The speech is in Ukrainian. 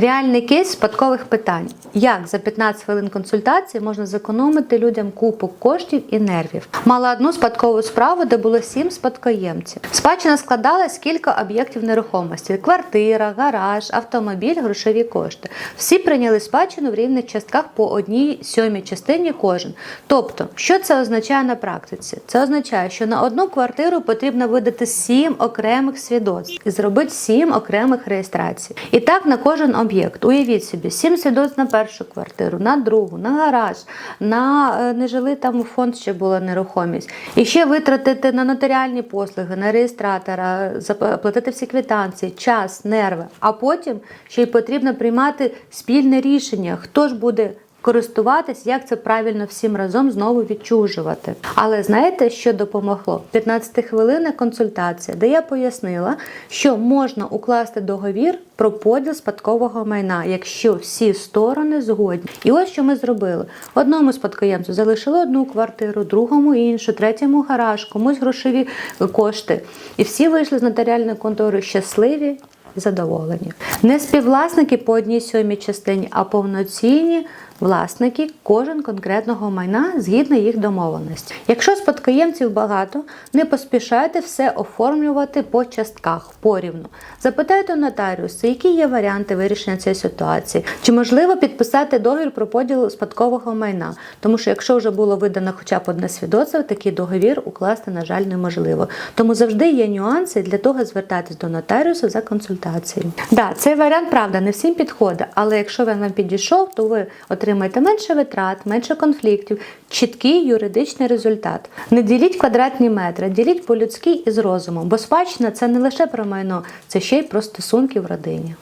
Реальний кейс спадкових питань. Як за 15 хвилин консультації можна зекономити людям купу коштів і нервів? Мала одну спадкову справу, де було сім спадкоємців. Спадщина складалась з кілька об'єктів нерухомості: квартира, гараж, автомобіль, грошові кошти. Всі прийняли спадщину в рівних частках по одній сьомій частині кожен. Тобто, що це означає на практиці? Це означає, що на одну квартиру потрібно видати сім окремих свідоцтв і зробити сім окремих реєстрацій. І так на кожен об'єкт. Уявіть собі, сім свідоцтв на першу квартиру, на другу, на гараж, на е, нежилий там фонд ще була нерухомість. І ще витратити на нотаріальні послуги, на реєстратора, заплатити всі квитанції, час, нерви. А потім ще й потрібно приймати спільне рішення, хто ж буде. Користуватись, як це правильно всім разом знову відчужувати. Але знаєте, що допомогло? 15 хвилинна консультація, де я пояснила, що можна укласти договір про поділ спадкового майна, якщо всі сторони згодні. І ось що ми зробили: одному спадкоємцю залишили одну квартиру, другому іншу, третьому гараж, комусь грошові кошти. І всі вийшли з нотаріальної контори щасливі задоволені. Не співвласники по одній сьомій частині, а повноцінні власники кожен конкретного майна згідно їх домовленості. Якщо спадкоємців багато, не поспішайте все оформлювати по частках порівну. Запитайте у нотаріуса, які є варіанти вирішення цієї ситуації, чи можливо підписати договір про поділ спадкового майна. Тому що якщо вже було видано хоча б одне свідоцтво, такий договір укласти, на жаль, неможливо. Тому завжди є нюанси для того звертатись до нотаріуса за консультацією. Да, цей варіант правда не всім підходить, але якщо він вам підійшов, то ви отримаєте менше витрат, менше конфліктів, чіткий юридичний результат. Не діліть квадратні метри, діліть по-людськи і з розумом, бо спадщина це не лише про майно, це ще й про стосунки в родині.